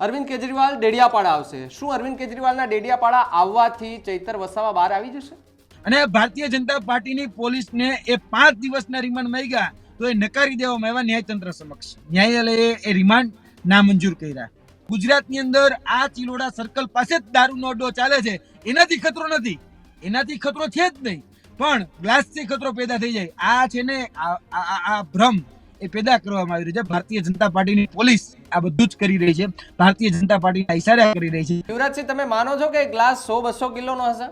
અરવિંદ કેજરીવાલ ડેડિયાપાડા આવશે. શું અરવિંદ કેજરીવાલના ડેડિયાપાડા આવવાથી ચૈતર વસાવા બહાર આવી જશે? અને ભારતીય જનતા પાર્ટીની પોલીસને એ પાંચ દિવસના રિમાન્ડ મળી ગયા તો એ નકારી દેવામાં આવ્યા ન્યાયતંત્ર સમક્ષ. ન્યાયાલયે એ રિમાન્ડ નામંજૂર કર્યા. ગુજરાતની અંદર આ ચિલોડા સર્કલ પાસે જ દારૂનો અડ્ડો ચાલે છે. એનાથી ખતરો નથી. એનાથી ખતરો છે જ નહીં. પણ ગ્લાસથી ખતરો પેદા થઈ જાય. આ છે ને આ ભ્રમ. એ પેદા કરવામાં આવી રહી છે. ભારતીય જનતા પાર્ટીની પોલીસ આ બધું જ કરી રહી છે. ભારતીય જનતા પાર્ટીના ઇશારા કરી રહી છે. યુવરાજસિંહ તમે માનો છો કે ગ્લાસ સો બસો કિલોનો હશે?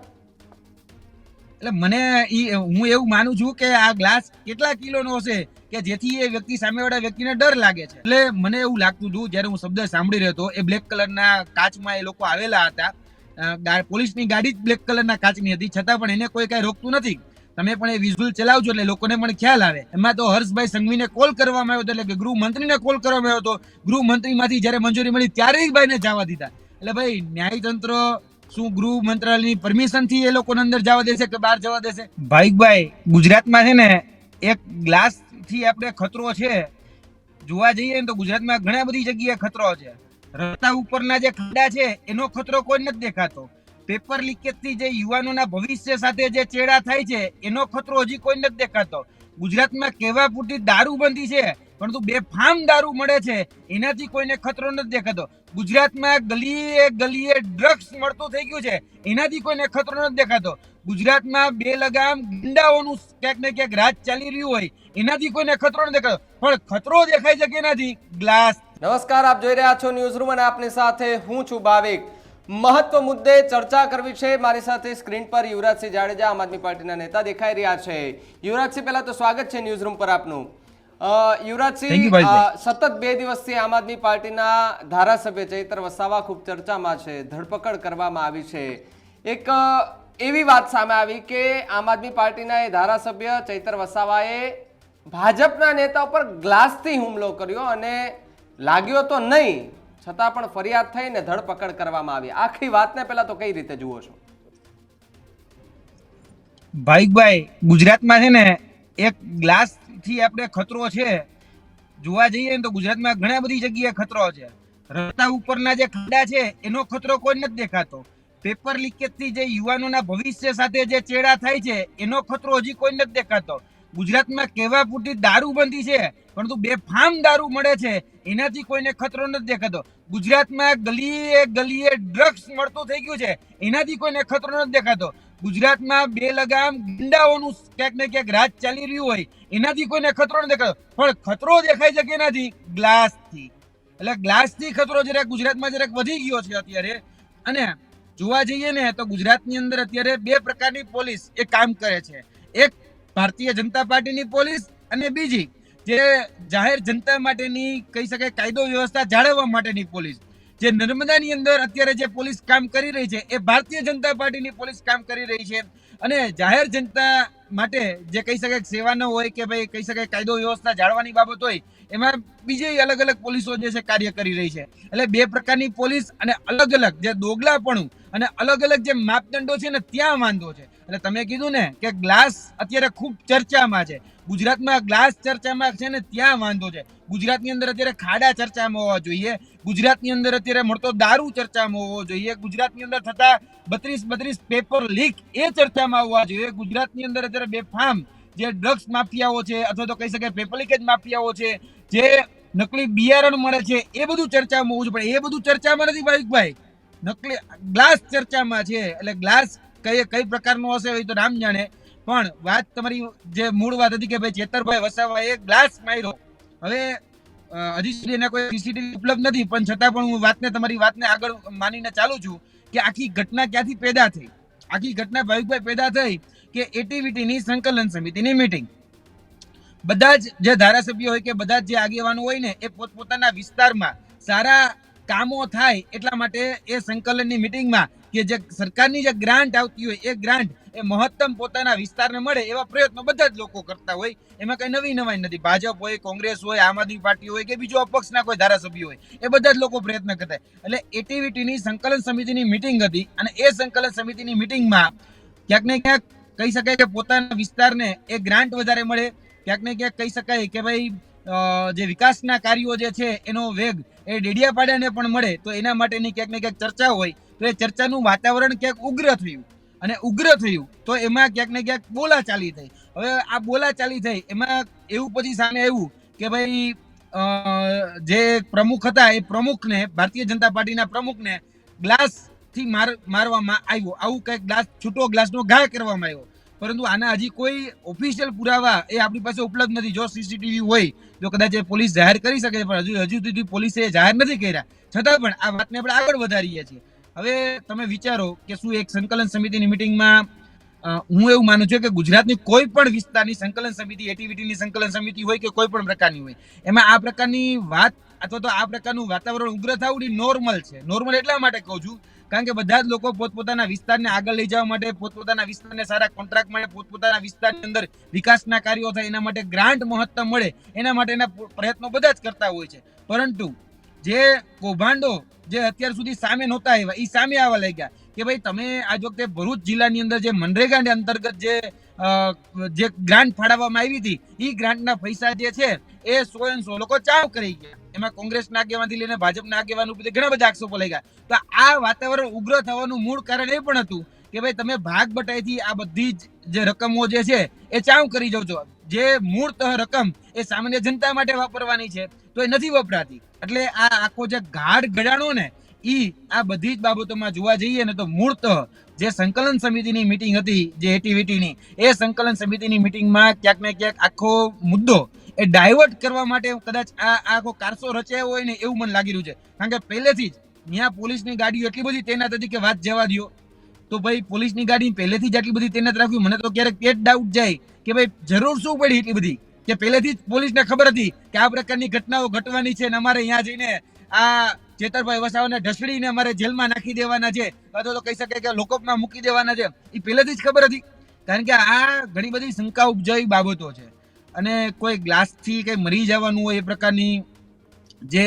એટલે મને ઈ હું એવું માનું છું કે આ ગ્લાસ કેટલા કિલોનો હશે કે જેથી એ વ્યક્તિ સામેવાળા વ્યક્તિને ડર લાગે છે. એટલે મને એવું લાગતું હતું જ્યારે હું શબ્દ સાંભળી રહ્યો હતો એ બ્લેક કલરના કાચમાં એ લોકો આવેલા હતા. પોલીસની ગાડી જ બ્લેક કલરના કાચની હતી છતાં પણ એને કોઈ કાંઈ રોકતું નથી. તમે પણ એ વિઝ્યુઅલ ચલાવજો એટલે લોકોને પણ ખ્યાલ આવે. એમાં તો હર્ષભાઈ સંઘવીને કોલ કરવામાં આવ્યો હતો એટલે કે ગૃહમંત્રીને કોલ કરવામાં આવ્યો હતો. ગૃહમંત્રીમાંથી જ્યારે મંજૂરી મળી ત્યારે ભાઈને જવા દીધા. એટલે ભાઈ, ન્યાયતંત્ર શું ગૃહ મંત્રાલયની પરમિશનથી એ લોકોને અંદર જવા દેશે કે બહાર જવા દેશે? ભાઈકભાઈ, ગુજરાતમાં છે ને એક ગ્લાસથી આપણે ખતરો છે. જોવા જઈએ ને તો ગુજરાતમાં ઘણા બધી જગ્યાએ ખતરો છે. રસ્તા ઉપરના જે ખાડા છે, એનો ખતરો કોઈ નથી દેખાતો. પેપર લીકેજથી જે યુવાનોના ભવિષ્ય સાથે જે ચેડા થાય છે, એનો ખતરો હજી કોઈ નથી દેખાતો. ગુજરાતમાં કેવા પૂરતી દારૂબંધી છે, પરંતુ બેફામ દારૂ મળે છે, એનાથી કોઈને ખતરો નથી દેખાતો. ગુજરાતમાં ગલીએ ગલીએ ડ્રગ્સ મળતું થઈ ગયું છે, એનાથી કોઈને ખતરો નથી દેખાતો. ગુજરાતમાં બે લગામ ગુંડાઓનું ક્યાંક ને ક્યાંક રાજ ચાલી રહ્યું હોય, એનાથી કોઈને ખતરો નથી દેખાતો. પણ ખતરો દેખાય છે કે એનાથી? ગ્લાસ. નમસ્કાર, આપ જોઈ રહ્યા છો ન્યૂઝ રૂમ અને આપની સાથે હું છું ભાવિક. મહત્વ મુદ્દે ચર્ચા કરવી છે. મારી સાથે સ્ક્રીન પર યુવરાજસિંહ જાડેજા આમ આદમી પાર્ટીના નેતા દેખાઈ રહ્યા છે. યુવરાજસિંહ પહેલા તો સ્વાગત છે ન્યૂઝ રૂમ પર આપનું. યુવરાજસિંહ સતત બે દિવસથી આમ આદમી પાર્ટીના ધારાસભ્ય ચૈતર વસાવા ખૂબ ચર્ચામાં છે ધરપકડ કરવામાં આવી છે. એક એવી વાત સામે આવી કે આમ આદમી પાર્ટીના એ ધારાસભ્ય ચૈતર વસાવાએ ભાજપના નેતા ઉપર ગ્લાસથી હુમલો કર્યો અને લાગ્યો તો નહીં છતાં પણ ફરિયાદ થઈને ધરપકડ કરવામાં આવી. આખી વાતને પહેલા તો કઈ રીતે જુઓ છો? ભાઈકભાઈ ગુજરાતમાં છે ને એક ગ્લાસથી આપણે ખતરો છે. જોવા જઈએ તો ગુજરાતમાં ઘણા બધી જગ્યાએ ખતરો છે. રસ્તા ઉપરના જે ખાડા છે, એનો ખતરો કોઈ નથી દેખાતો. પેપર લીકેજથી જે યુવાનોના ભવિષ્ય સાથે જે ચેડા થાય છે, એનો ખતરો હજી કોઈ નથી દેખાતો. ગુજરાતમાં કેવા પૂરતી દારૂબંધી છે, પરંતુ બેફામ દારૂ મળે છે, એનાથી કોઈને ખતરો નથી દેખાતો. ગુજરાતમાં ગલીએ ગલીએ ડ્રગ્સ મળતું થઈ ગયું છે, એનાથી કોઈને ખતરો નથી દેખાતો. ગુજરાતમાં બે લગામ ગુંડાઓનું ક્યાંક ને ક્યાંક રાજ ચાલી રહ્યું હોય, એનાથી કોઈને ખતરો નથી દેખાતો. પણ ખતરો દેખાય છે કે એનાથી? ગ્લાસથી. એટલે ગ્લાસથી ખતરો જરાક ગુજરાતમાં જરાક વધી ગયો છે અત્યારે. અને જોવા જઈએ ને, તો ગુજરાતની અંદર અત્યારે બે પ્રકારની પોલીસ એ કામ કરે છે. એક ભારતીય જનતા પાર્ટીની પોલીસ અને બીજી જે જાહેર જનતા માટેની કહી શકાય કાયદો વ્યવસ્થા જાળવવા માટેની પોલીસ. જે નર્મદાની અંદર અત્યારે જે પોલીસ કામ કરી રહી છે, એ ભારતીય જનતા પાર્ટીની પોલીસ કામ કરી રહી છે અને જાહેર જનતા માટે જે કહી શકાય સેવાનો હોય કે ભાઈ કહી શકાય કાયદો વ્યવસ્થા જાળવાની બાબત હોય, એમાં બીજી અલગ અલગ પોલીસો જે છે કાર્ય કરી રહી છે. એટલે બે પ્રકારની પોલીસ અને અલગ અલગ જે દોગલાપણું અને અલગ અલગ જે માપદંડો છે ને ત્યાં વાંધો છે. એટલે તમે કીધું ને કે ગ્લાસ અત્યારે ખૂબ ચર્ચામાં છે. ગુજરાતમાં ગ્લાસ ચર્ચામાં છે ને ત્યાં વાંધો છે. ગુજરાતની અંદર અત્યારે ખાડા ચર્ચામાં હોવા જોઈએ. ગુજરાતની અંદર અત્યારે મળતો દારૂ ચર્ચામાં હોવો જોઈએ. ગુજરાતની અંદર થતા બત્રીસ બત્રીસ પેપર લીક એ ચર્ચામાં હોવા જોઈએ. ગુજરાતની અંદર અત્યારે બેફામ જે ડ્રગ્સ માફિયાઓ છે અથવા તો કહી શકાય પેપર માફિયાઓ છે, જે નકલી બિયારણ મળે છે, એ બધું ચર્ચામાં હોવું પણ એ બધું ચર્ચામાં નથી ભાવિકભાઈ. નકલી ગ્લાસ ચર્ચામાં છે. એટલે ગ્લાસ કઈ કઈ પ્રકારનો હશે એ તો રામ જાણે. પણ વાત તમારી જે મૂળ વાત હતી કે ભાઈ ચેતરભાઈ વસાવાએ ગ્લાસ માર્યો. હવે હજી સુધી એના કોઈ સીસીટીવી ઉપલબ્ધ નથી, પણ છતાં પણ હું વાતને તમારી વાતને આગળ માનીને ચાલુ છું કે આખી ઘટના ક્યાંથી પેદા થઈ? આખી ઘટના ભાવિકભાઈ પેદા થઈ કે એટીવીટીની સંકલન સમિતિની મીટિંગ બધા જ જે ધારાસભ્યો હોય કે બધા જ જે આગેવાનો હોય ને, એ પોતપોતાના વિસ્તારમાં સારા કામો થાય એટલા માટે એ સંકલનની મિટિંગમાં કે જે સરકારની જે ગ્રાન્ટ આવતી હોય, એ ગ્રાન્ટ એ મહત્તમ પોતાના વિસ્તારને મળે એવા પ્રયત્નો બધા જ લોકો કરતા હોય. એમાં કંઈ નવી નવાઈ નથી. ભાજપ હોય, કોંગ્રેસ હોય, આમ આદમી પાર્ટી હોય કે બીજો અપક્ષના કોઈ ધારાસભ્યો હોય, એ બધા જ લોકો પ્રયત્ન કરતા એટલે એટીવીટીની સંકલન સમિતિની મિટિંગ હતી અને એ સંકલન સમિતિની મિટિંગમાં ક્યાંક ને ક્યાંક કહી શકાય કે પોતાના વિસ્તારને એ ગ્રાન્ટ વધારે મળે. ક્યાંક ને ક્યાંક કહી શકાય કે ભાઈ જે વિકાસના કાર્યો જે છે, એનો વેગ એ ડેડિયાપાડાને પણ મળે. તો એના માટેની ક્યાંક ને ક્યાંક ચર્ચા હોય. તો એ ચર્ચાનું વાતાવરણ ક્યાંક ઉગ્ર થયું. અને ઉગ્ર થયું તો એમાં ક્યાંક ને ક્યાંક બોલાચાલી થઈ. હવે આ બોલા ચાલી થઈ, એમાં એવું પછી સામે આવ્યું કે ભાઈ જે પ્રમુખ હતા એ પ્રમુખને, ભારતીય જનતા પાર્ટીના પ્રમુખને ગ્લાસથી માર, મારવામાં આવ્યો. આવું કંઈક ગ્લાસ, છૂટો ગ્લાસનો ઘા કરવામાં આવ્યો. પરંતુ આના હજી કોઈ ઓફિશિયલ પુરાવા એ આપણી પાસે ઉપલબ્ધ નથી. જો સીસીટીવી હોય, તો કદાચ એ પોલીસ જાહેર કરી શકે પણ હજુ હજુ સુધી પોલીસે જાહેર નથી કર્યા. છતાં પણ આ વાતને આપણે આગળ વધારીએ છીએ. હવે તમે વિચારો કે શું એક સંકલન સમિતિની મિટિંગમાં હું એવું માનું છું કે ગુજરાતની કોઈ પણ વિસ્તારની સંકલન સમિતિ એટીવીટીની સંકલન સમિતિ હોય કે કોઈ પણ પ્રકારની હોય, એમાં આ પ્રકારની વાત અથવા તો આ પ્રકારનું વાતાવરણ ઉગ્ર થવું નોર્મલ છે. નોર્મલ એટલા માટે કહું છું, કારણ કે બધા જ લોકો પોતપોતાના વિસ્તારને આગળ લઈ જવા માટે, પોતપોતાના વિસ્તારને સારા કોન્ટ્રાક્ટ મળે, પોતપોતાના વિસ્તારની અંદર વિકાસના કાર્યો થાય, એના માટે ગ્રાન્ટ મહત્તમ મળે, એના માટેના પ્રયત્નો બધા જ કરતા હોય છે. પરંતુ જે કૌભાંડો જે અત્યાર સુધી સામે નહોતા આવ્યા એ સામે આવવા લાગ્યા કે ભાઈ તમે આજ વખતે ભરૂચ જિલ્લાની અંદર જે મનરેગાની અંતર્ગત જે જે ગ્રાન્ટ ફાળવવામાં આવી હતી એ ગ્રાન્ટના પૈસા જે છે, એ સો એન સો લોકો ચાવ કરી ગયા. એમાં કોંગ્રેસના આગેવાનથી લઈને ભાજપના આગેવાન ઉપર ઘણા બધા આક્ષેપો લઈ ગયા. તો આ વાતાવરણ ઉગ્ર થવાનું મૂળ કારણ એ પણ હતું કે ભાઈ તમે ભાગ બટાઈથી આ બધી જ, જે રકમો જે છે, એ ચાવ કરી જાવ છો. જે મૂળતઃ રકમ એ સામાન્ય જનતા માટે વાપરવાની છે, તો એ નથી વપરાતી. એટલે આ આખો જે ગાઢ ગળાણો ને, ઈ આ બધી જ બાબતોમાં જોવા જઈએ ને, તો મૂળતઃ જે સંકલન સમિતિની મિટિંગ હતી, જે એટીવીટીની એ સંકલન સમિતિની મિટિંગમાં ક્યાંક ને ક્યાંક આખો મુદ્દો એ ડાયવર્ટ કરવા માટે કદાચ આ આખો કારસો રચાયો હોય ને, એવું મને લાગી રહ્યું છે. કારણ કે પહેલેથી જ ત્યાં પોલીસની ગાડીઓ એટલી બધી તૈનાત હતી કે વાત જવા દ્યો. તો ભાઈ પોલીસની ગાડી પહેલેથી જ આટલી બધી તૈનાત રાખવી મને તો ક્યારેક જ ડાઉટ જાય કે ભાઈ જરૂર શું પડી એટલી બધી? કે પહેલેથી જ પોલીસને ખબર હતી કે આ પ્રકારની ઘટનાઓ ઘટવાની છે અને અમારે અહીંયા જઈને આ ચેતરભાઈ વસાવાને ઢસડીને અમારે જેલમાં નાખી દેવાના છે અથવા તો કહી શકાય કે લોકઅપમાં મૂકી દેવાના છે, એ પહેલેથી જ ખબર હતી. કારણ કે આ ઘણી બધી શંકા ઉપજાવી બાબતો છે. અને કોઈ ગ્લાસથી કંઈ મરી જવાનું હોય એ પ્રકારની જે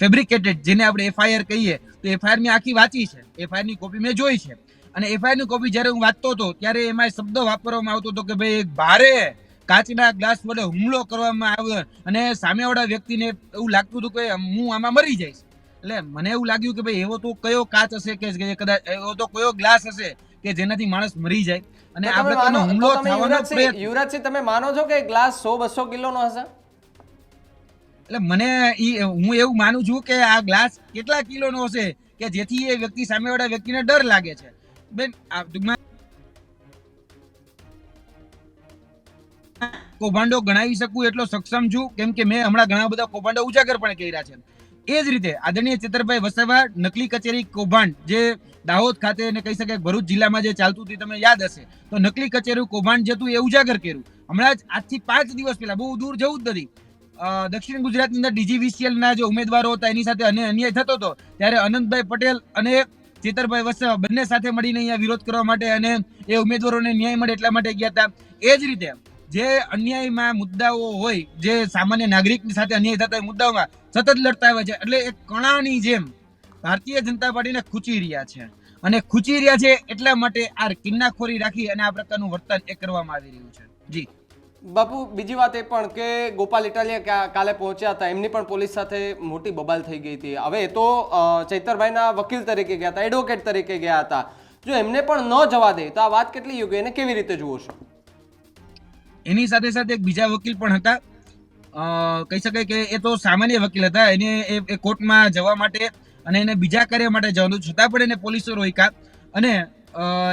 ફેબ્રિકેટેડ જેને આપણે એફઆઈઆર કહીએ, તો એફઆઈઆર આખી વાંચી છે. એફઆઈઆરની કોપી મેં જોઈ છે. અને એફઆઈઆરની કોપી જ્યારે હું વાંચતો હતો ત્યારે એમાં શબ્દ વાપરવામાં આવતો હતો કે ભાઈ એક ભારે કાચના ગ્લાસ વડે હુમલો કરવામાં આવ્યો. અને સામેવાળા વ્યક્તિને એવું લાગતું હતું કે હું આમાં મરી જઈશ. એટલે મને એવું લાગ્યું કે ભાઈ એવો તો કયો કાચ હશે કે કદાચ એવો તો કયો ગ્લાસ હશે કે જેનાથી માણસ મરી જાય? અને તો આ પ્રકારનો હુમલો થવાનો યુવરાજસિંહ- પ્રયત્ન યુવરાજસિંહ તમે માનો છો કે ગ્લાસ સો બસો કિલોનો હશે? એટલે મને ઈ હું એવું માનું છું કે આ ગ્લાસ કેટલા કિલોનો હશે કે જેથી એ વ્યક્તિ સામેવાળા વ્યક્તિને ડર લાગે છે. બેન ટૂંકમાં કૌભાંડો ગણાવી શકું એટલો સક્ષમ છું, કેમ કે મેં હમણાં ઘણા બધા કૌભાંડો ઉજાગર પણ કર્યા છે. એ જ રીતે આદરણીય ચેતરભાઈ વસાવા, નકલી કચેરી કૌભાંડ, જે દાહોદ ખાતે ને કહી શકાય ભરૂચ જિલ્લામાં જે ચાલતું હતું તમને યાદ હશે. તો નકલી કચેરી કૌભાંડ જતું એ ઉજાગર કર્યું. હમણાં જ આજથી પાંચ દિવસ પહેલા, બહુ દૂર જવું જ નથી. દક્ષિણ ગુજરાતની અંદર ડીજીવીસીએલના જે ઉમેદવારો હતા એની સાથે અન્ય અન્યાય થતો હતો. ત્યારે અનંતભાઈ પટેલ અને ચેતરભાઈ વસાવા બંને સાથે મળીને અહીંયા વિરોધ કરવા માટે અને એ ઉમેદવારોને ન્યાય મળે એટલા માટે ગયા હતા. એ જ રીતે જે અન્યાયમાં મુદ્દાઓ હોય, જે સામાન્ય નાગરિકની સાથે અન્યાય થતા હોય મુદ્દાઓમાં સતત લડતા આવે છે, એટલે એક કણાની જેમ ભારતીય જનતા પાર્ટીને ખૂંચી રહ્યા છે. અને ખૂંચી રહ્યા છે એટલા માટે આ કિન્નાખોરી રાખી અને આ પ્રકારનું વર્તન એ કરવામાં આવી રહ્યું છે. જી. બાપુ, બીજી વાત એ પણ કે ગોપાલ ઇટાલિયા કાલે પહોંચ્યા હતા. એમની પણ પોલીસ સાથે મોટી બબાલ થઈ ગઈ હતી. હવે એ તો ચૈતરભાઈના વકીલ તરીકે ગયા હતા, એડવોકેટ તરીકે ગયા હતા. જો એમને પણ ન જવા દે, તો આ વાત કેટલી યોગ્ય? એને કેવી રીતે જુઓ છો? એની સાથે સાથે એક બીજા વકીલ પણ હતા. કહી શકાય કે એ તો સામાન્ય વકીલ હતા. એને એ કોર્ટમાં જવા માટે અને એને બીજા કાર્ય માટે જવાનું, છતાં પણ એને પોલીસો રોક્યા. અને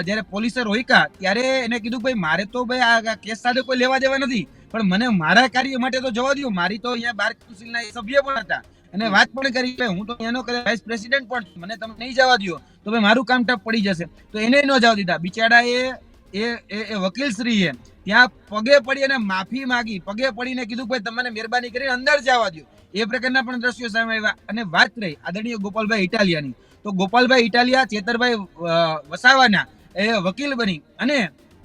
જ્યારે પોલીસે રોક્યા ત્યારે એને કીધું ભાઈ મારે તો ભાઈ આ કેસ સાથે કોઈ લેવા દેવા નથી. પણ મને મારા કાર્ય માટે તો જવા દો મારી તો અહીંયા બાર કાઉન્સિલના સભ્ય પણ હતા. અને વાત પણ કરી કે હું તો અહીંયાનો કદાચ વાઇસ પ્રેસિડેન્ટ પણ મને તમે નહીં જવા દો તો ભાઈ મારું કામ ટપ પડી જશે. તો એને ન જવા દીધા. બિચારા એ એ એ- એ વકીલ શ્રીએ ત્યાં પગે પડી અને માફી માગી. પગે પડીને કીધું ભાઈ તમને મહેરબાની કરીને અંદર જવા દો એ પ્રકારના પણ દ્રશ્યો સામે આવ્યા. અને વાત રહી. આદરણીય ગોપાલભાઈ ઇટાલિયાની. તો ગોપાલભાઈ ઇટાલિયા, ચેતરભાઈ વસાવાના, એ વકીલ બની. અને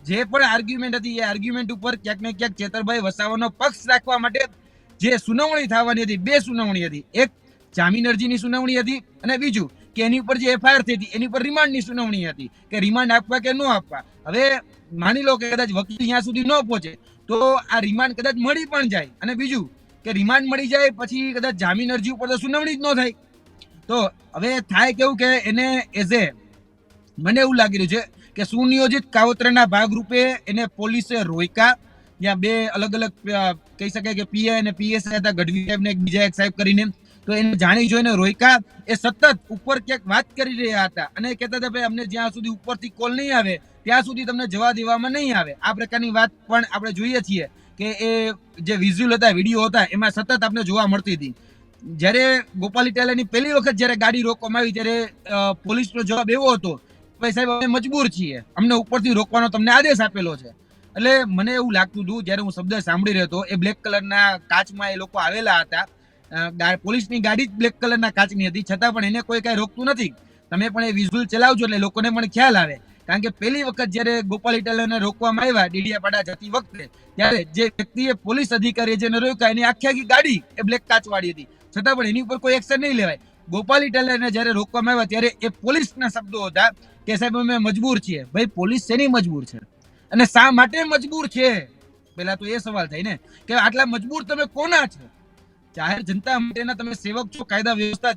જે પણ આર્ગ્યુમેન્ટ હતી, એ આર્ગ્યુમેન્ટ ઉપર ક્યાંક ને ક્યાંક ચેતરભાઈ વસાવાનો પક્ષ રાખવા માટે જે સુનાવણી થવાની હતી, બે સુનાવણી હતી. એક જામીન અરજીની સુનાવણી હતી અને બીજું કે એની ઉપર જે એફઆઈઆર થઈ હતી, એની ઉપર રિમાન્ડની સુનાવણી હતી કે રિમાન્ડ આપવા કે ન આપવા. હવે માની લો કે કદાચ વકીલ ત્યાં સુધી ન પહોંચે, તો આ રિમાન્ડ કદાચ મળી પણ જાય. અને બીજું કે રિમાન્ડ મળી જાય, પછી કદાચ જામીન અરજી ઉપર તો સુનાવણી જ ન થાય. તો હવે થાય કેવું કે એને એઝ એ મને એવું લાગી રહ્યું છે કે સુનિયોજિત કાવતરાના ભાગરૂપે એને પોલીસે રોયકા ત્યાં બે અલગ અલગ કહી શકાય કે પીએ અને પીએસ હતા, ગઢવી સાહેબને બીજા એક સાહેબ કરીને. તો એને જાણી જોઈને રોયકા એ સતત ઉપર ક્યાંક વાત કરી રહ્યા હતા અને કહેતા હતા, ભાઈ, અમને જ્યાં સુધી ઉપરથી કોલ નહીં આવે, ત્યાં સુધી તમને જવા દેવામાં નહીં આવે. આ પ્રકારની વાત પણ આપણે જોઈએ છીએ કે એ જે વિઝ્યુઅલ હતા વીડિયો હતા, એમાં સતત આપણે જોવા મળતી હતી. જ્યારે ગોપાલ ઇટાલિયાની પહેલી વખત જ્યારે ગાડી રોકવામાં આવી ત્યારે પોલીસનો જવાબ એવો હતો ભાઈ સાહેબ, અમે મજબૂર છીએ. અમને ઉપરથી રોકવાનો તમને આદેશ આપેલો છે. એટલે મને એવું લાગતું હતું, જ્યારે હું શબ્દ સાંભળી રહ્યો હતો, એ બ્લેક કલરના કાચમાં એ લોકો આવેલા હતા. પોલીસની ગાડી જ બ્લેક કલરના કાચની હતી. છતાં પણ એને કોઈ કાંઈ રોકતું નથી. તમે પણ એ વિઝ્યુઅલ ચલાવજો એટલે લોકોને પણ ખ્યાલ આવે. કારણ કે પહેલી વખત જ્યારે ગોપાલ ઇટાલિયાને રોકવામાં આવ્યા, ડીડીયાપાડા જતી વખતે, ત્યારે જે વ્યક્તિએ પોલીસ અધિકારીએ જેને રોક્યા, એની આખી આખી ગાડી એ બ્લેક કાચવાળી હતી. છતાં પણ એની ઉપર કોઈ એક્શન નહીં લેવાય. ગોપાલ ઇટાલિયાને જ્યારે રોકવામાં આવ્યા, ત્યારે એ પોલીસના શબ્દો હતા કે, સાહેબ, અમે મજબૂર છીએ. ભાઈ, પોલીસ શેની મજબૂર છે? અને શા માટે મજબૂર છે? પહેલા તો એ સવાલ થાય ને, કે, આટલા મજબૂર તમે કોના છો? જાહેર જનતા માટેના તમે સેવક છો, કાયદા વ્યવસ્થા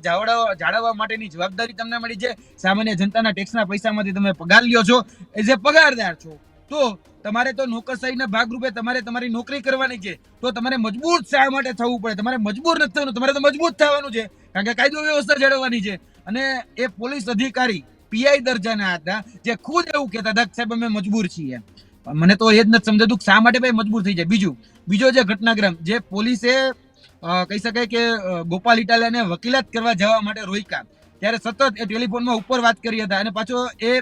જાળવવા માટેની જવાબદારી તમને મળી છે. સામાન્ય જનતાના ટેક્સના પૈસામાંથી તમે પગાર લ્યો છો, એ જે પગારદાર છો, તો તમારે તો નોકરશાહીના ભાગરૂપે તમારે તમારી નોકરી કરવાની છે, તો તમારે મજબૂત શા માટે થવું પડે? તમારે મજબૂર નથી થવાનું, તમારે તો મજબૂત થવાનું છે, કારણ કે કાયદો વ્યવસ્થા જાળવવાની છે. અને એ પોલીસ અધિકારી પીઆઈ દરજાના હતા, જે ખુદ એવું કહેતા હતા સાહેબ, અમે મજબૂર છીએ. મને તો એ જ નથી સમજાતું શા માટે ભાઈ મજબૂર થઈ જાય. બીજું, બીજો જે ઘટનાક્રમ, જે પોલીસે કહી શકાય કે ગોપાલ ઇટાલિયાને વકીલાત કરવા જવા માટે રોક્યા ત્યારે સતત એ ટેલિફોનમાં ઉપર વાત કરી હતા અને પાછો એ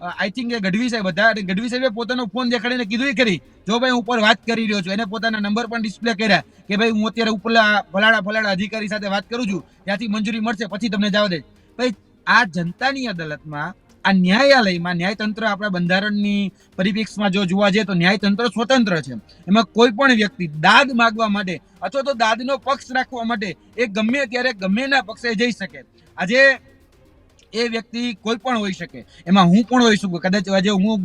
આઈ થિંક એ ગઢવી સાહેબ હતા. અને ગઢવી સાહેબે પોતાનો ફોન દેખાડીને કીધું એ કરી જો ભાઈ હું ઉપર વાત કરી રહ્યો છું. એને પોતાના નંબર પણ ડિસ્પ્લે કર્યા કે, ભાઈ હું અત્યારે ઉપરલા ફલાણા ફલાણા અધિકારી સાથે વાત કરું છું. ત્યાંથી મંજૂરી મળશે, પછી તમને જવા દે ભાઈ, આ જનતાની અદાલતમાં આ ન્યાયાલયમાં ન્યાયતંત્ર આપણા બંધારણની પરિપ્રેક્ષમાં જો જોવા જઈએ તો ન્યાયતંત્ર સ્વતંત્ર છે. એમાં કોઈ પણ વ્યક્તિ દાદ માગવા માટે અથવા તો દાદનો પક્ષ રાખવા માટે એ ગમે ત્યારે ગમેના પક્ષે જઈ શકે. આજે એ વ્યક્તિ કોઈ પણ હોઈ શકે. એમાં હું પણ હોઈ શકું. કદાચ આજે હું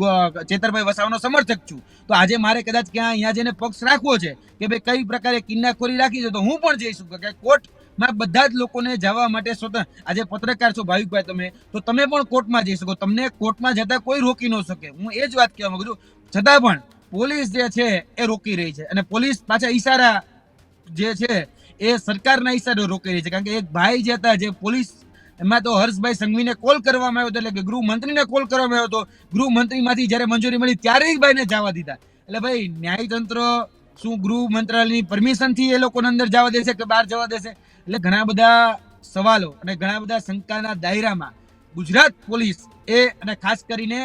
ચેતરભાઈ વસાવાનો સમર્થક છું. તો આજે મારે કદાચ ક્યાં અહીંયા જઈને પક્ષ રાખવો છે કે ભાઈ કઈ પ્રકારે કિન્નાખોરી રાખી છે તો હું પણ જઈ શકું. કે કોર્ટમાં બધા જ લોકોને જવા માટે સ્વતંત્ર આજે પત્રકાર છો ભાવિકભાઈ તમે, તો તમે પણ કોર્ટમાં જઈ શકો. તમને કોર્ટમાં જતા કોઈ રોકી ન શકે. હું એ જ વાત કહેવા માંગુ છું. છતાં પણ પોલીસ જે છે એ રોકી રહી છે. અને પોલીસ પાછા ઈશારા જે છે એ સરકારના ઈશારે રોકી રહી છે. કારણ કે એક ભાઈ જે હતા જે પોલીસ એમાં તો હર્ષભાઈ સંઘવીને કોલ કરવામાં આવ્યો હતો, એટલે કે ગૃહમંત્રીને કોલ કરવામાં આવ્યો હતો. ગૃહમંત્રીમાંથી જ્યારે મંજૂરી મળી ત્યારે જ ભાઈને જવા દીધા. એટલે ભાઈ ન્યાયતંત્ર શું ગૃહ મંત્રાલયની પરમિશનથી એ લોકોને અંદર જવા દેશે કે બહાર જવા દેશે? એટલે ઘણા બધા સવાલો અને ઘણા બધા શંકાના દાયરામાં ગુજરાત પોલીસ એ અને ખાસ કરીને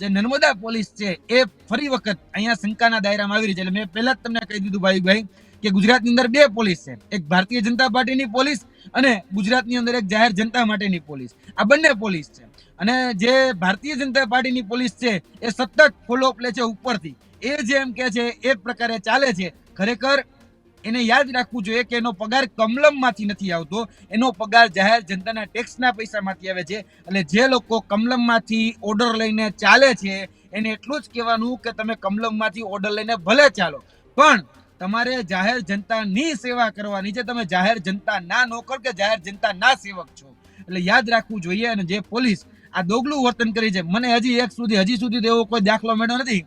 જે નર્મદા પોલીસ છે એ ફરી વખત અહીંયા શંકાના દાયરામાં આવી રહી છે. એટલે મેં પહેલા જ તમને કહી દીધું ભાઈ ભાઈ કે ગુજરાતની અંદર બે પોલીસ છે. એક ભારતીય જનતા પાર્ટીની પોલીસ અને ગુજરાતની અંદર એક જાહેર જનતા માટેની પોલીસ. આ બંને પોલીસ છે. અને જે ભારતીય જનતા પાર્ટીની પોલીસ છે એ સતત ફોલોઅપ લે છે ઉપરથી. એ જે એમ કે છે એ પ્રકારે ચાલે છે. ખરેખર એને યાદ રાખવું જોઈએ કે એનો પગાર કમલમમાંથી નથી આવતો. એનો પગાર જાહેર જનતાના ટેક્સના પૈસામાંથી આવે છે. એટલે જે લોકો કમલમમાંથી ઓર્ડર લઈને ચાલે છે, એને એટલું જ કહેવાનું કે તમે કમલમમાંથી ઓર્ડર લઈને ભલે ચાલો. પણ તમારે જાહેર જનતાની સેવા કરવાની છે. તમે જાહેર જનતા ના નોકર કે જાહેર જનતા ના સેવક છો. એટલે યાદ રાખવું જોઈએ અને જે પોલીસ આ દોગલું વર્તન કરી છે. મને હજી એક સુધી, હજી સુધી તો એવો કોઈ દાખલો મળ્યો નથી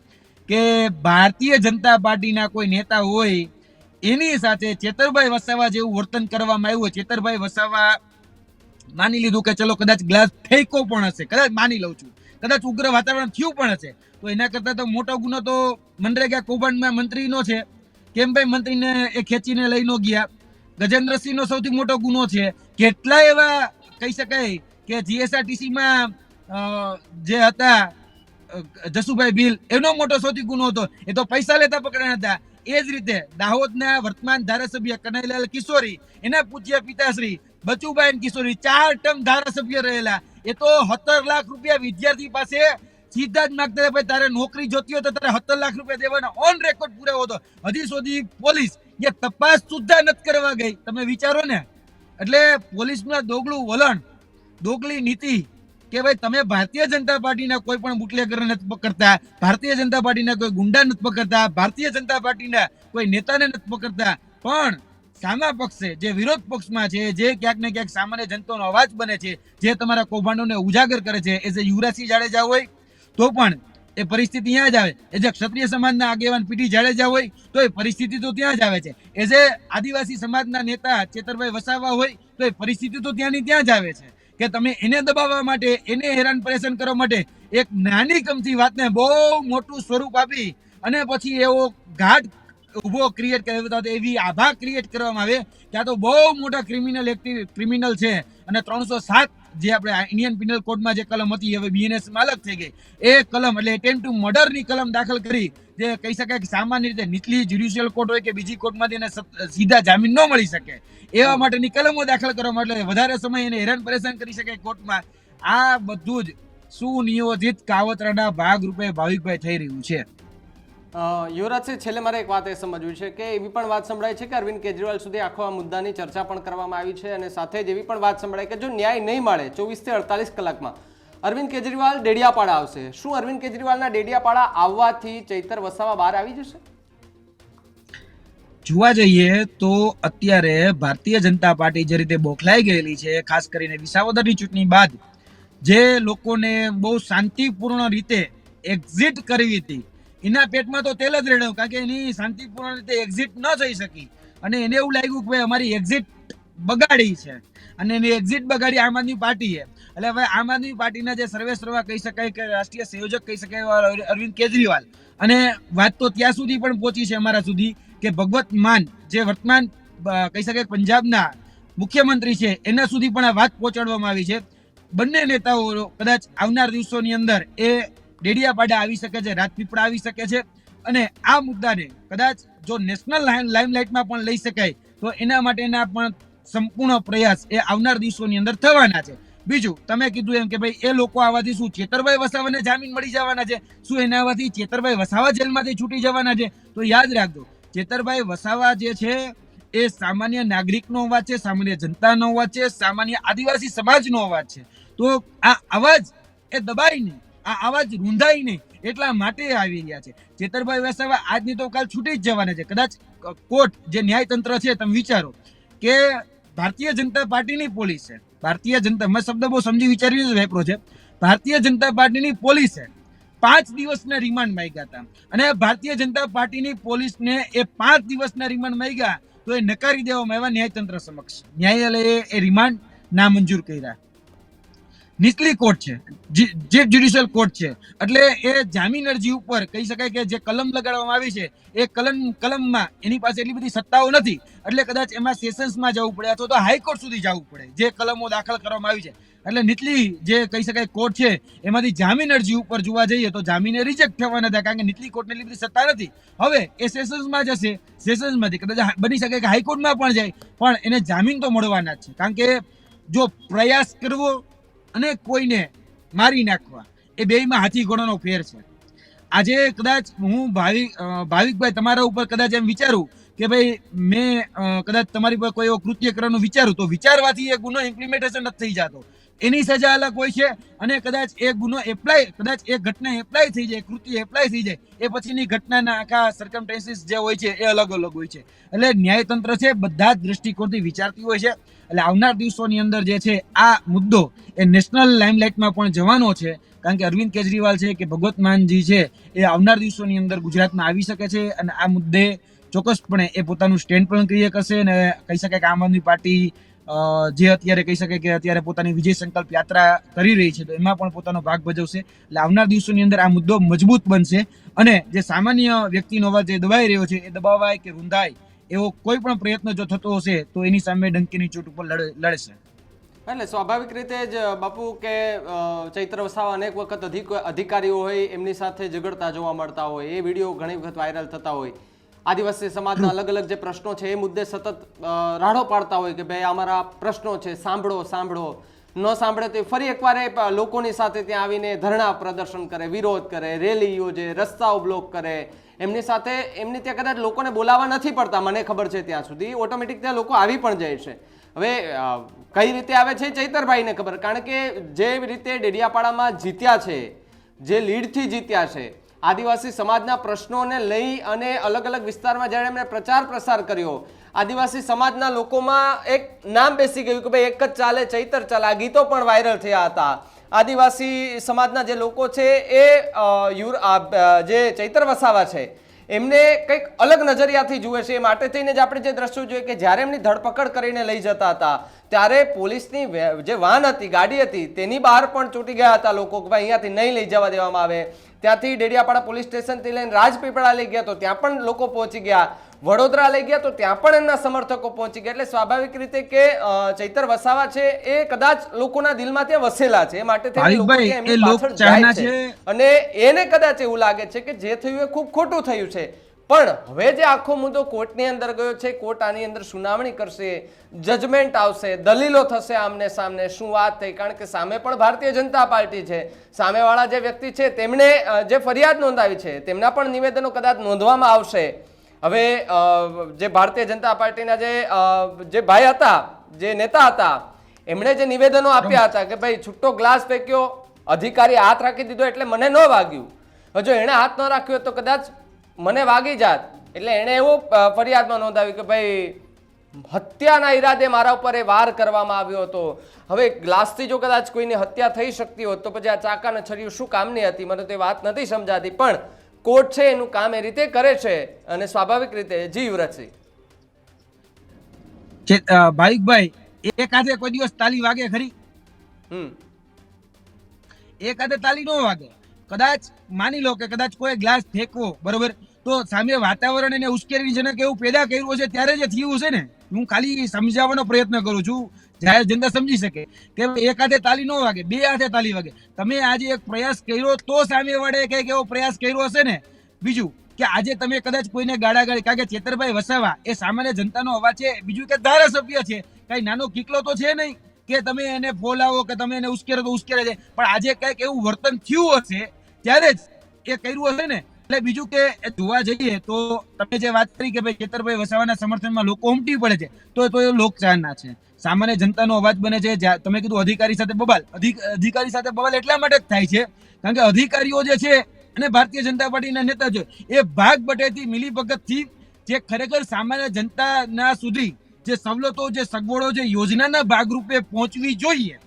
કે ભારતીય જનતા પાર્ટીના કોઈ નેતા હોય એની સાથે ચેતરભાઈ વસાવા જેવું વર્તન કરવામાં આવ્યું ચેતરભાઈ વસાવા માની લીધું કે ચલો કદાચ ગ્લાસ ફેંકો પણ હશે, કદાચ માની લઉં છું, કદાચ ઉગ્ર વાતાવરણ થયું પણ હશે, તો એના કરતા તો મોટો ગુનો તો મનરેગા કૌભાંડમાં મંત્રીનો છે, કેમ ભાઈ મંત્રીને એ ખેંચીને લઈ ન ગયા, ગજેન્દ્રસિંહનો સૌથી મોટો ગુનો છે, કેટલા એવા કહી શકાય કે જીએસઆરટીસીમાં જે હતા જસુભાઈ ભીલ, એનો મોટો સૌથી ગુનો હતો, એ તો પૈસા લેતા પકડાયા હતા એ જ રીતે દાહોદના વર્તમાન ધારાસભ્ય કનૈલાલ કિશોરી, એના પૂજ્ય પિતાશ્રી બચુભાઈ કિશોરી ચાર ટર્મ ધારાસભ્ય રહેલા. એ તો સત્તર લાખ રૂપિયા વિદ્યાર્થી પાસે સીધા જ માગતા ભાઈ તારે નોકરી જોતી હોય તો તારે સત્તર લાખ રૂપિયા દેવાના ઓન રેકોર્ડ પુરાવો હતો. હજી સુધી પોલીસ એ તપાસ સુદ્ધા નથી કરવા ગઈ. તમે વિચારો ને. એટલે પોલીસના દોગલું વલણ, દોગલી નીતિ કે ભાઈ તમે ભારતીય જનતા પાર્ટીના કોઈ પણ બુટલેગર નથી પકડતા, ભારતીય જનતા પાર્ટીના કોઈ ગુંડા નથી પકડતા, ભારતીય જનતા પાર્ટીના કોઈ નેતાને નથી પકડતા. પણ સામા પક્ષે જે વિરોધ પક્ષમાં છે, જે ક્યાંક ને ક્યાંક સામાન્ય જનતાનો અવાજ બને છે, જે તમારા કૌભાંડોને ઉજાગર કરે છે, એ જે યુવરાજસિંહ જાડેજા હોય, તો પણ એ પરિસ્થિતિ ત્યાં જ આવે. એ જે ક્ષત્રિય સમાજના આગેવાન પીટી જાડેજા હોય, તો એ પરિસ્થિતિ તો ત્યાં જ આવે છે. એ જે આદિવાસી સમાજના નેતા ચેતરભાઈ વસાવા હોય, તો એ પરિસ્થિતિ તો ત્યાંની ત્યાં જ આવે છે. કે તમે એને દબાવવા માટે, એને હેરાન પરેશાન કરવા માટે એક નાની કમથી વાતને બહુ મોટું સ્વરૂપ આપી અને પછી એવો ઘાટ ઊભો ક્રિએટ કર્યો. એવી આભા ક્રિએટ કરવામાં આવે આ તો બહુ મોટા ક્રિમિનલ એક્ટિવ ક્રિમિનલ છે. અને ત્રણસો સાત જે આપણે ઇન્ડિયન પિનલ કોડમાં જે કલમ હતી હવે બીએનએસ માલક થઈ ગઈ. એ કલમ એટલે ટેન ટુ મર્ડરની કલમ દાખલ કરી જે કહી શકાય કે સામાન્ય રીતે નીચલી જ્યુડિશિયલ કોર્ટ હોય કે બીજી કોર્ટમાંથી એને સીધા જામીન ન મળી શકે એવા માટેની કલમો દાખલ કરવા માટે વધારે સમય એને હેરાન પરેશાન કરી શકે કોર્ટમાં. આ બધું જ સુનિયોજિત કાવતરાના ભાગરૂપે ભાવિકભાઈ થઈ રહ્યું છે. યુવરાજ યુવરાજસિંહ છેલ્લે મારે એક વાત એ સમજવી છે કે એવી પણ વાત સંભળાય છે કે અરવિંદ કેજરીવાલ સુધી આખો આ મુદ્દાની ચર્ચા પણ કરવામાં આવી છે અને સાથે જ એવી પણ વાત સંભળાય કે જો ન્યાય નહીં મળે ચોવીસથી અડતાલીસ કલાકમાં અરવિંદ કેજરીવાલ ડેડિયાપાડા આવશે. શું અરવિંદ કેજરીવાલના ડેડિયાપાડા આવવાથી ચૈતર વસાવા બહાર આવી જશે? જોવા જઈએ તો અત્યારે ભારતીય જનતા પાર્ટી જે રીતે બોખલાઈ ગયેલી છે, ખાસ કરીને વિસાવદરની ચૂંટણી બાદ, જે લોકોને બહુ શાંતિપૂર્ણ રીતે એક્ઝિટ કરવી હતી, એના પેટમાં તો તેલ જ રેડ્યું, કારણ કે એની શાંતિપૂર્ણ રીતે એક્ઝિટ ન થઈ શકી. અને એને એવું લાગ્યું કે ભાઈ અમારી એક્ઝિટ બગાડી છે. અને એની એક્ઝિટ બગાડી આમ આદમી પાર્ટીએ. એટલે હવે આમ આદમી પાર્ટીના જે સર્વે સર્વા કહી શકાય કે રાષ્ટ્રીય સંયોજક કહી શકાય અરવિંદ કેજરીવાલ. અને વાત તો ત્યાં સુધી પણ પહોંચી છે અમારા સુધી કે ભગવત માન, જે વર્તમાન કહી શકાય પંજાબના મુખ્યમંત્રી છે, એના સુધી પણ આ વાત પહોંચાડવામાં આવી છે. બંને નેતાઓ કદાચ આવનાર દિવસોની અંદર એ ડેડિયાપાડા આવી શકે છે, રાજપીપળા આવી શકે છે. અને આ મુદ્દાને કદાચ જો નેશનલ લાઇમલાઇટમાં પણ લઈ શકાય, તો એના માટેના પણ સંપૂર્ણ પ્રયાસ એ આવનાર દિવસોની અંદર થવાના છે. બીજું, તમે કીધું એમ કે ભાઈ, એ લોકો આવવાથી શું ચેતરભાઈ વસાવાને જામીન મળી જવાના છે? શું એના આવવાથી ચેતરભાઈ વસાવા જેલમાંથી છૂટી જવાના છે? તો યાદ રાખજો ચેતરભાઈ વસાવા જે છે, એ સામાન્ય નાગરિકનો અવાજ છે, સામાન્ય જનતાનો અવાજ છે, સામાન્ય આદિવાસી સમાજનો અવાજ છે. તો આ અવાજ એ દબાય નહીં આ અવાજ રૂંધાઈ નહીં એટલા માટે આવી રહ્યા છે. ચેતરભાઈ વસાવા આજની તો કાલ છૂટી જ જવાના છે. કદાચ કોર્ટ, જે ન્યાયતંત્ર છે, તમે વિચારો કે ભારતીય જનતા પાર્ટીની પોલીસ છે. ભારતીય જનતા, મેં શબ્દ બહુ સમજી વિચારીને જ વેપરો છે. ભારતીય જનતા પાર્ટીની પોલીસ પાંચ દિવસના રિમાન્ડ માંગ્યા હતા. અને ભારતીય જનતા પાર્ટીની પોલીસને એ પાંચ દિવસના રિમાન્ડ માંગ્યા તો એ નકારી દેવામાં આવ્યા ન્યાયતંત્ર સમક્ષ. ન્યાયાલયે એ રિમાન્ડ નામંજૂર કર્યા. નીચલી કોર્ટ છે. જે જ્યુડિશિયલ કોર્ટ છે. એટલે એ જામીન અરજી ઉપર કહી શકાય કે જે કલમ લગાડવામાં આવી છે, એ કલમ, કલમમાં એની પાસે એટલી બધી સત્તાઓ નથી. એટલે કદાચ એમાં સેશન્સમાં જવું પડે અથવા તો હાઈકોર્ટ સુધી જવું પડે, જે કલમો દાખલ કરવામાં આવી છે. એટલે નીચલી જે કહી શકાય કોર્ટ છે, એમાંથી જામીન અરજી ઉપર જોવા જઈએ તો જામીને રિજેક્ટ થવાના હતા કારણ કે નીચલી કોર્ટને એટલી બધી સત્તા નથી. હવે એ સેશન્સમાં જશે, સેશન્સમાંથી કદાચ બની શકે કે હાઈકોર્ટમાં પણ જાય, પણ એને જામીન તો મળવાના જ છે. કારણ કે જો પ્રયાસ કરવો અને કોઈને મારી નાખવા. એ બેયમાં હાથી ઘોડાનો ફેર છે. આજે કદાચ હું ભાવિક ભાવિકભાઈ તમારા ઉપર કદાચ એમ વિચારું કે ભાઈ મેં કદાચ તમારી પર કોઈ એવો કૃત્ય કરવાનું વિચારું તો વિચારવાથી એ ગુનો ઇમ્પ્લિમેન્ટેશન નથી થઈ જતો. એની સજા અલગ હોય છે અને કદાચ એ ગુનો એપ્લાય કદાચ એ ઘટના એપ્લાય થઈ જાય, કૃત્ય એપ્લાય થઈ જાય, એ પછીની ઘટનાના આખા સર્કમટેન્સીસ જે હોય છે એ અલગ અલગ હોય છે. એટલે ન્યાયતંત્ર છે, બધા જ દ્રષ્ટિકોણથી વિચારતી હોય છે. એટલે આવનાર દિવસોની અંદર જે છે આ મુદ્દો એ નેશનલ લાઇમલાઇટમાં પણ જવાનો છે. કારણ કે અરવિંદ કેજરીવાલ છે કે ભગવત માનજી છે એ આવનાર દિવસોની અંદર ગુજરાતમાં આવી શકે છે અને આ મુદ્દે ચોક્કસપણે એ પોતાનું સ્ટેન્ડ પણ ક્રિય કરશે અને કહી શકાય કે આમ આદમી પાર્ટી જે અત્યારે કહી શકે કે અત્યારે પોતાની વિજય સંકલ્પ યાત્રા કરી રહી છે તો એમાં પણ પોતાનો ભાગ ભજવશે. એટલે આવનાર દિવસોની અંદર આ મુદ્દો મજબૂત બનશે અને જે સામાન્ય વ્યક્તિનો અવાજ જે દબાઈ રહ્યો છે એ દબાવાય કે રૂંધાય એવો કોઈ પણ પ્રયત્ન જો થતો હશે તો એની સામે ડંકીની ચૂંટ ઉપર લડે- લડશે. એટલે સ્વાભાવિક રીતે જ બાપુ કે ચૈત્ર વસાવા અનેક વખત અધિક અધિકારીઓ હોય એમની સાથે ઝઘડતા જોવા મળતા હોય એ વીડિયો ઘણી વખત વાયરલ થતા હોય. આદિવાસી સમાજના અલગ અલગ જે પ્રશ્નો છે એ મુદ્દે સતત રાડો પાડતા હોય કે ભાઈ અમારા પ્રશ્નો છે સાંભળો સાંભળો. ન સાંભળે તો ફરી એકવાર લોકોની સાથે ત્યાં આવીને ધરણા પ્રદર્શન કરે વિરોધ કરે રેલી યોજે રસ્તાઓ બ્લોક કરે એમની સાથે, એમની ત્યાં કદાચ લોકોને બોલાવવા નથી પડતા, મને ખબર છે ત્યાં સુધી. ઓટોમેટિક ત્યાં લોકો આવી પણ જાય છે. હવે કઈ રીતે આવે છે ચૈતરભાઈને ખબર. કારણ કે જે રીતે ડેડિયાપાડામાં જીત્યા છે, જે લીડથી જીત્યા છે, આદિવાસી સમાજના પ્રશ્નોને લઈ અને અલગ અલગ વિસ્તારમાં જ્યારે એમણે પ્રચાર પ્રસાર કર્યો, આદિવાસી સમાજના લોકોમાં એક નામ બેસી ગયું કે ભાઈ, એક જ ચાલે, ચૈતર ચાલે. આ ગીતો પણ વાયરલ થયા હતા. આદિવાસી સમાજના જે લોકો છે એ યુર- જે ચૈતર વસાવા છે, એમને કંઈક અલગ નજરિયાથી જુએ છે. એ માટે થઈને જ આપણે જે દ્રશ્યો જોઈએ કે જ્યારે એમની ધરપકડ કરીને લઈ જતા હતા, ત્યારે પોલીસની જે વાન હતી, ગાડી હતી, તેની બહાર પણ ચૂંટી ગયા હતા લોકો કે ભાઈ અહીંયાથી નહીં લઈ જવા દેવામાં આવે. ત્યાંથી ડેડિયાપાડા પોલીસ સ્ટેશનથી લઈને રાજપીપળા લઈ ગયા તો ત્યાં પણ લોકો પહોંચી ગયા. વડોદરા લઈ ગયા તો ત્યાં પણ એમના સમર્થકો પહોંચી ગયા. એટલે સ્વાભાવિક રીતે કે ચૈતર વસાવા છે એ કદાચ લોકોના દિલમાં ત્યાં વસેલા છે. એ માટે એમની પાછળ જાય. છે. અને એને કદાચ એવું લાગે છે કે જે થયું એ ખૂબ ખોટું થયું છે. પણ હવે જે આખો મુદ્દો કોર્ટની અંદર ગયો છે કોર્ટ આની અંદર સુનાવણી કરશે જજમેન્ટ આવશે દલીલો થશે આમને સામને શું વાત થઈ? કારણ કે સામે પણ ભારતીય જનતા પાર્ટી છે. સામેવાળા જે વ્યક્તિ છે તેમણે જે ફરિયાદ નોંધાવી છે તેમના પણ નિવેદનો કદાચ નોંધવામાં આવશે. હવે જે ભારતીય જનતા પાર્ટીના જે જે ભાઈ હતા, જે નેતા હતા, એમણે જે નિવેદનો આપ્યા હતા કે ભાઈ છૂટો ગ્લાસ ફેંક્યો, અધિકારી હાથ રાખી દીધો એટલે મને ન વાગ્યું. હજુ એણે હાથ ન રાખ્યો તો કદાચ મને વાગી જાત. એટલે એણે એવું ફરિયાદમાં નોંધાવ્યું કે ભાઈ, હત્યાના ઈરાદે મારા ઉપર એ વાર કરવામાં આવ્યો હતો. હવે ગ્લાસથી જો કદાચ કોઈની હત્યા થઈ શકતી હોત તો પછી આ ચાકા અને શું કામની હતી? મને તો એ વાત નથી સમજાતી. પણ કોર્ટ છે એનું કામ એ રીતે કરે છે અને સ્વાભાવિક રીતે જી યુવરાજસિંહ ભાવિકભાઈ એક હાથે કોઈ દિવસ તાલી વાગે ખરી? હમ. એક હાથે તાલી ન વાગે. કદાચ માની લો કે કદાચ કોઈ ગ્લાસ ફેંકવો બરોબર? તો સામે વાતાવરણ એને ઉશ્કેરણીજનક એવું પેદા કર્યું છે ત્યારે જે થયું છે ને? હું ખાલી સમજાવવાનો પ્રયત્ન કરું છું. જાહેર જનતા સમજી શકે કે એક હાથે તાલી ન વાગે, બે હાથે તાલી વાગે. તમે આજે એક પ્રયાસ કર્યો તો સામે વડે કંઈક એવો પ્રયાસ કર્યો હશે ને? બીજું કે આજે તમે કદાચ કોઈને ગાળા ગાળી કારણ કે ચેતરભાઈ વસાવા એ સામાન્ય જનતાનો અવાજ છે. બીજું કે ધારાસભ્ય છે. કઈ નાનો કિકલો તો છે નહીં કે તમે એને ફોલાવો કે તમે એને ઉશ્કેરો તો ઉશ્કેરે છે પણ આજે કંઈક એવું વર્તન થયું હશે, ત્યારે જ એ કર્યું હશે ને? એટલે બીજું કે જોવા જઈએ તો તમે જે વાત કરી કે ભાઈ ખેતરભાઈ વસાવાના સમર્થનમાં લોકો ઉમટી પડે છે, તો તો એ લોકચાહના છે. સામાન્ય જનતાનો અવાજ બને છે તમે કીધું અધિકારી સાથે બબાલ, અધિક- અધિકારી સાથે બબાલ એટલા માટે જ થાય છે, કારણ કે અધિકારીઓ જે છે અને ભારતીય જનતા પાર્ટીના નેતા છે એ ભાગ બટેથી મિલીભગતથી જે ખરેખર સામાન્ય જનતાના સુધી જે સવલતો, જે સગવડો, જે યોજનાના ભાગરૂપે પહોંચવી જોઈએ,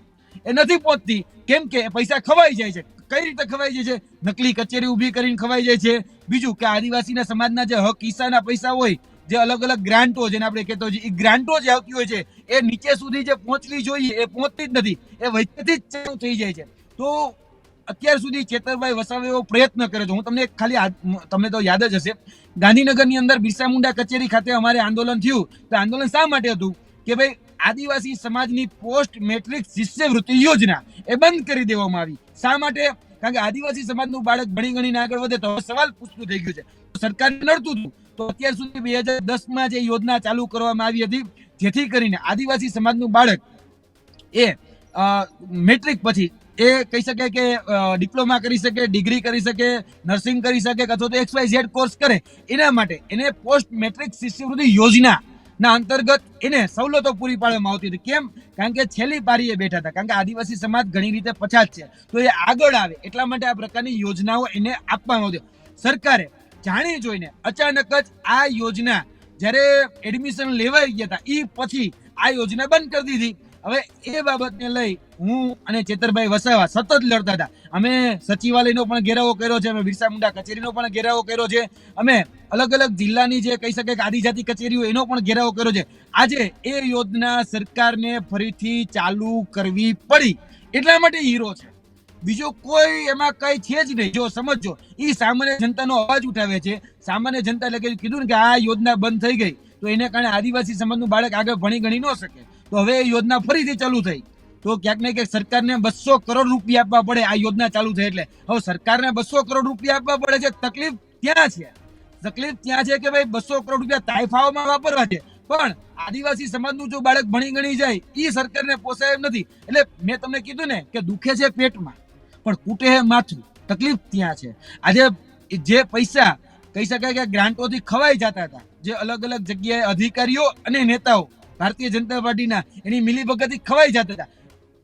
એ નથી પહોંચતી. કેમ કે પૈસા ખવાઈ જાય છે. કઈ રીતે ખવાઈ જાય છે? નકલી કચેરી ઊભી કરીને ખવાઈ જાય છે. બીજું કે આદિવાસીના સમાજના જે હક હિસ્સાના પૈસા હોય, જે અલગ અલગ ગ્રાન્ટો, જેને આપણે કહેતો છે એ ગ્રાન્ટો જે આવતી હોય છે, એ નીચે સુધી જે પહોંચવી જોઈએ, એ પહોંચતી જ નથી. એ વચ્ચેથી જ ચાલુ થઈ જાય છે. તો અત્યાર સુધી ચેતરભાઈ વસાવે એવો પ્રયત્ન કર્યો છે. હું તમને ખાલી તમને તો યાદ જ હશે. ગાંધીનગરની અંદર બિરસા મુંડા કચેરી ખાતે અમારે આંદોલન થયું. તો આંદોલન શા માટે હતું? કે ભાઈ આદિવાસી સમાજની પોસ્ટ મેટ્રિક શિષ્યવૃત્તિ યોજના એ બંધ કરી દેવામાં આવી. શા માટે? કારણ કે આદિવાસી સમાજનું બાળક ભણી ગણીને આગળ વધે તો સવાલ પૂછતું થઈ ગયું છે. સરકાર નડતું હતું. તો અત્યાર સુધી બે હજાર દસમાં જે યોજના ચાલુ કરવામાં આવી હતી, જેથી કરીને આદિવાસી સમાજનું બાળક એ મેટ્રિક પછી એ કહી શકે કે ડિપ્લોમા કરી શકે, ડિગ્રી કરી શકે, નર્સિંગ કરી શકે અથવા તો એક્સ વાય ઝેડ કોર્સ કરે, એના માટે એને પોસ્ટ મેટ્રિક શિષ્યવૃત્તિ યોજના ના, અંતર્ગત એને સવલતો પૂરી પાડવામાં આવતી હતી. કેમ? કારણ કે છેલ્લી પારીએ બેઠા હતા. કારણ કે આદિવાસી સમાજ ઘણી રીતે પછાત છે. તો એ આગળ આવે. એટલા માટે આ પ્રકારની યોજનાઓ એને આપવામાં આવતી સરકારે જાણી જોઈને અચાનક જ આ યોજના જ્યારે એડમિશન લેવાઈ ગયા હતા એ પછી આ યોજના બંધ કરી દીધી. હવે એ બાબતને લઈ હું અને ચેતરભાઈ વસાવા સતત લડતા હતા. અમે સચિવાલયનો પણ ઘેરાવો કર્યો છે, અમે બિરસા મુંડા કચેરીનો પણ ઘેરાવો કર્યો છે. અમે અલગ અલગ જિલ્લાની જે કહી શકે કે આદિજાતિ કચેરીઓ એનો પણ ઘેરાવો કર્યો છે. આજે એ યોજના સરકારને ફરીથી ચાલુ કરવી પડી. એટલા માટે હીરો છે. બીજો કોઈ એમાં કઈ છે જ નહીં. જો સમજો એ સામાન્ય જનતાનો અવાજ ઉઠાવે છે. સામાન્ય જનતા એટલે કીધું ને કે આ યોજના બંધ થઈ ગઈ. તો એને કારણે આદિવાસી સમાજનું બાળક આગળ ભણી ગણી ન શકે. તો હવે એ યોજના ફરીથી ચાલુ થઈ. તો ક્યાંક ને ક્યાંક સરકારને બસો કરોડ રૂપિયા આપવા પડે આ યોજના ચાલુ થઈ એટલે. હવે સરકારને બસો કરોડ રૂપિયા આપવા પડે છે. તકલીફ ત્યાં છે? તકલીફ ત્યાં છે કે ભાઈ બસો કરોડ રૂપિયા તાઇફાઓમાં વાપરવા છે? પણ આદિવાસી સમાજનું જો બાળક ભણી ગણી જાય એ સરકારને પોસાય એમ નથી. એટલે મેં તમને કીધું ને કે દુખે છે પેટમાં. પણ કૂટે છે માથું. તકલીફ ત્યાં છે? આજે જે પૈસા કહી શકાય કે ગ્રાન્ટોથી ખવાઈ જતા હતા, જે અલગ અલગ જગ્યાએ અધિકારીઓ અને નેતાઓ ભારતીય જનતા પાર્ટીના એની મિલીભગતથી ખવાઈ જતા હતા.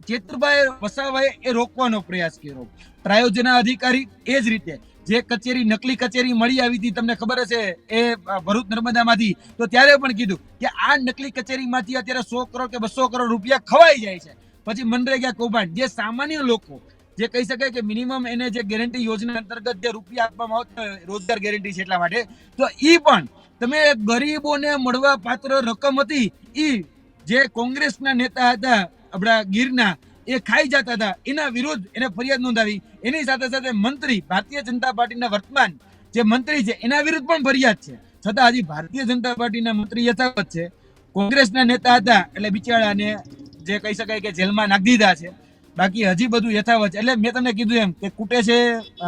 ચેતુભાઈ વસાવાએ એ રોકવાનો પ્રયાસ કર્યો. પ્રાયોજના અધિકારી એ જ રીતે જે કચેરી, નકલી કચેરી મળી આવી હતી, તમને ખબર હશે, એ ભરૂચ નર્મદામાંથી, તો ત્યારે પણ કીધું કે આ નકલી કચેરીમાંથી અત્યારે સો કરોડ કે બસો કરોડ રૂપિયા ખવાઈ જાય છે. પછી મનરેગા કૌભાંડ, જે સામાન્ય લોકો જે કહી શકાય કે મિનિમમ એને જે ગેરંટી યોજના અંતર્ગત જે રૂપિયા આપવામાં આવતા રોજગાર ગેરંટી છે એટલા માટે, તો એ પણ તમે ગરીબોને મળવા પાત્ર રકમ હતી એ જે કોંગ્રેસના નેતા હતા, આપણા ગીરના, એ ખાઈ જતા હતા. એના વિરુદ્ધ એને ફરિયાદ નોંધાવી. એની સાથે સાથે મંત્રી, ભારતીય જનતા પાર્ટીના વર્તમાન જે મંત્રી છે, એના વિરુદ્ધ પણ ફરિયાદ છે. છતાં હજી ભારતીય જનતા પાર્ટીના મંત્રી યથાવત છે. કોંગ્રેસના નેતા હતા, એટલે બિચારાને જે કહી શકાય કે જેલમાં નાખી દીધા છે. બાકી હજી બધું યથાવત છે. એટલે મેં તમને કીધું એમ કે કૂટે છે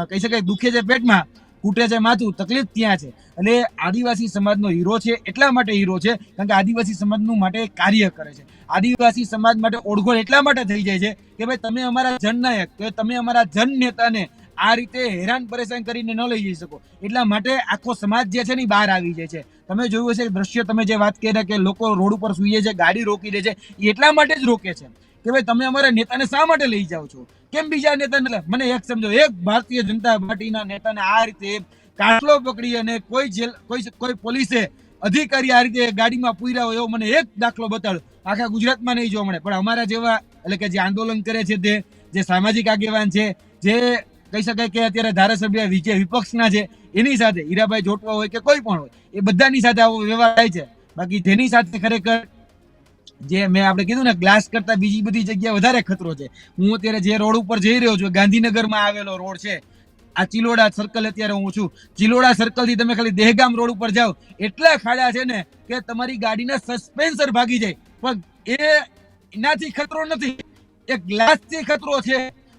કહી શકાય દુખે છે પેટમાં કૂટે છે માથું, તકલીફ ત્યાં છે. એટલે આદિવાસી સમાજનો હીરો છે, એટલા માટે હીરો છે, કારણ કે આદિવાસી સમાજનું માટે કાર્ય કરે છે. આદિવાસી સમાજ માટે ઓળખોળ એટલા માટે થઈ જાય છે કે ભાઈ તમે અમારા જનનાયક કે તમે અમારા જન નેતાને આ રીતે હેરાન પરેશાન કરીને ન લઈ જઈ શકો. એટલા માટે આખો સમાજ જે છે ને બહાર આવી જાય છે. તમે જોયું હશે દ્રશ્ય તમે જે વાત કરી કે લોકો રોડ ઉપર સૂઈએ છે, ગાડી રોકી દે છે, એ એટલા માટે જ રોકે છે. કે ભાઈ તમે અમારા નેતાને શા માટે લઈ જાઓ છો? કેમ બીજા નેતાને? મને એક સમજો, એક ભારતીય જનતા પાર્ટીના નેતાને આ રીતે કાટલો પકડી અને કોઈ જેલ, કોઈ કોઈ પોલીસે અધિકારી આ રીતે ગાડીમાં પૂર્યા હોય એવો મને એક દાખલો બતાડો. આખા ગુજરાતમાં નહીં જોવા મળે. પણ અમારા જેવા, એટલે કે જે આંદોલન કરે છે તે, જે સામાજિક આગેવાન છે, જે કહી શકાય કે અત્યારે ધારાસભ્ય વિજય વિપક્ષના છે, એની સાથે હીરાભાઈ જોટવા હોય કે કોઈ પણ હોય, એ બધાની સાથે આવો વ્યવહાર થાય છે. બાકી જેની સાથે ખરેખર જે મેં આપણે કીધું ને ગ્લાસ કરતા બીજી બધી જગ્યા વધારે ખતરો છે. હું અત્યારે જે રોડ ઉપર જઈ રહ્યો છું ગાંધીનગરમાં આવેલો રોડ છે. આ ચિલોડા સર્કલ અત્યારે હું છું. ચિલોડા સર્કલથી તમે ખાલી દહેગામ રોડ ઉપર જાઓ, એટલા ખાડા છે ને કે તમારી ગાડીના સસ્પેન્સર ભાગી જાય. પણ એ એનાથી ખતરો નથી. એ ગ્લાસથી ખતરો છે.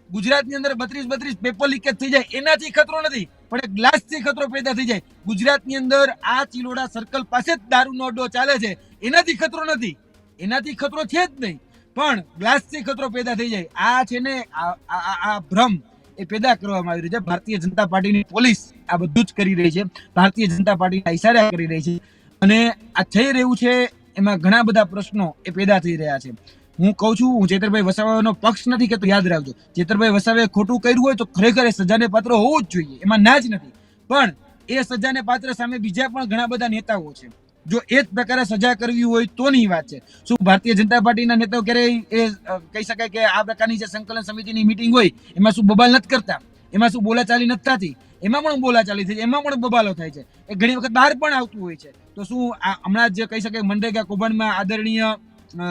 ગુજરાતની અંદર બત્રીસ બત્રીસ પેપર લીકેજ થઈ જાય, એનાથી ખતરો નથી. પણ એ ગ્લાસથી ખતરો પેદા થઈ જાય. ગુજરાતની અંદર આ ચિલોડા સર્કલ પાસે જ દારૂનો અડ્ડો ચાલે છે. એનાથી ખતરો નથી. એનાથી ખતરો છે જ નહીં. પણ ગ્લાસથી ખતરો પેદા થઈ જાય. આ છે ને, આ ભ્રમ એ પેદા કરવામાં આવી રહ્યું છે. ભારતીય જનતા પાર્ટીની પોલીસ આ બધું જ કરી રહી છે. ભારતીય જનતા પાર્ટીના ઇશારા કરી રહી છે. અને આ થઈ રહ્યું છે, એમાં ઘણા બધા પ્રશ્નો એ પેદા થઈ રહ્યા છે. હું કહું છું, હું ચેતરભાઈ વસાવાનો પક્ષ નથી કે યાદ રાખજો. ચેતરભાઈ વસાવે ખોટું કર્યું હોય તો ખરેખર એ સજાને પાત્ર હોવું જ જોઈએ. એમાં ના જ નથી. પણ એ સજાને પાત્ર સામે બીજા પણ ઘણા બધા નેતાઓ છે. જો એ જ પ્રકારે સજા કરવી હોય તોની વાત છે. શું ભારતીય જનતા પાર્ટીના નેતાઓ ક્યારેય એ કહી શકાય કે આ પ્રકારની જે સંકલન સમિતિની મિટિંગ હોય, એમાં શું બબાલ નથી કરતા? એમાં શું બોલાચાલી નથી થતી? એમાં પણ બોલાચાલી થઈ છે, એમાં પણ બબાલો થાય છે. એ ઘણી વખત બહાર પણ આવતું હોય છે. તો શું આ હમણાં જે કહી શકાય મનરેગા કૌભાંડમાં આદરણીય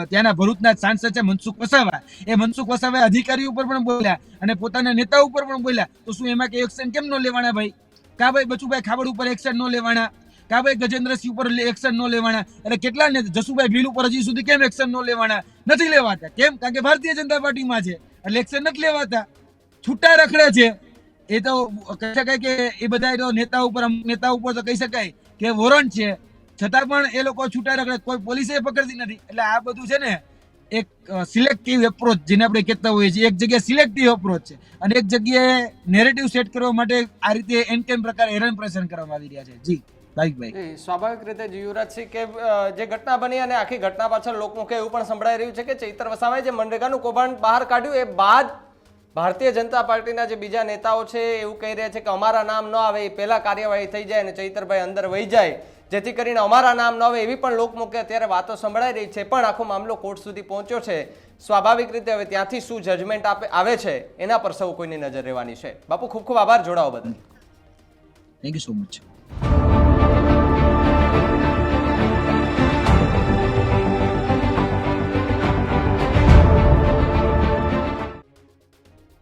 ત્યાંના ભરૂચના સાંસદ છે મનસુખ વસાવા. એ મનસુખ વસાવા અધિકારી ઉપર પણ બોલ્યા અને પોતાના નેતા ઉપર પણ બોલ્યા. તો શું એમાં કે એક્શન કેમ ન લેવાના ભાઈ? કા ભાઈ બચુભાઈ ખાબડ ઉપર એક્શન ન લેવાના? કા ભાઈ ગજેન્દ્રસિંહ ઉપર એક્શન ન લેવાના. અને કેટલા ને જસુભાઈ ભીલ ઉપર હજી સુધી કેમ એક્શન ન લેવાના? નથી લેવાતા. કેમ? કારણ કે ભારતીય જનતા પાર્ટીમાં છે. એટલે એક્શન નથી લેવાતા. છૂટા રખડે છે. એ તો કહી શકાય કે એ બધા તો નેતા ઉપર નેતા ઉપર તો કહી શકાય કે વોરંટ છે. છતાં પણ એ લોકો છૂટા રખડે. કોઈ પોલીસે પકડતી નથી. એટલે આ બધું છે ને એક સિલેક્ટિવ એપ્રોચ જેને આપણે કહેતા હોઈએ છીએ. એક જગ્યાએ સિલેક્ટિવ એપ્રોચ છે. અને એક જગ્યાએ નેરેટિવ સેટ કરવા માટે આ રીતે એન કેમ પ્રકારે હેરાન પરેશાન કરવામાં આવી રહ્યા છે. જી. સ્વાભાવિક રીતે જ યુવરાજસિંહ કે જે ઘટના બની અને આખી ઘટના પાછળ લોકમુખે એવું પણ સંભળાઈ રહ્યું છે કે ચૈતર વસાવાએ જે મનરેગાનું કૌભાંડ બહાર કાઢ્યું એ બાદ ભારતીય જનતા પાર્ટીના જે બીજા નેતાઓ છે એવું કહી રહ્યા છે કે અમારા નામ ન આવે એ પહેલા કાર્યવાહી થઈ જાય અને ચૈતરભાઈ અંદર વહી જાય. જેથી કરીને અમારા નામ ન આવે એવી પણ લોકમુખે અત્યારે વાતો સંભળાઈ રહી છે પણ આખો મામલો કોર્ટ સુધી પહોંચ્યો છે. સ્વાભાવિક રીતે હવે ત્યાંથી શું જજમેન્ટ આપે આવે છે એના પર સૌ કોઈની નજર રહેવાની છે. બાપુ ખૂબ ખૂબ આભાર જોડાવો બદલ. Thank you so much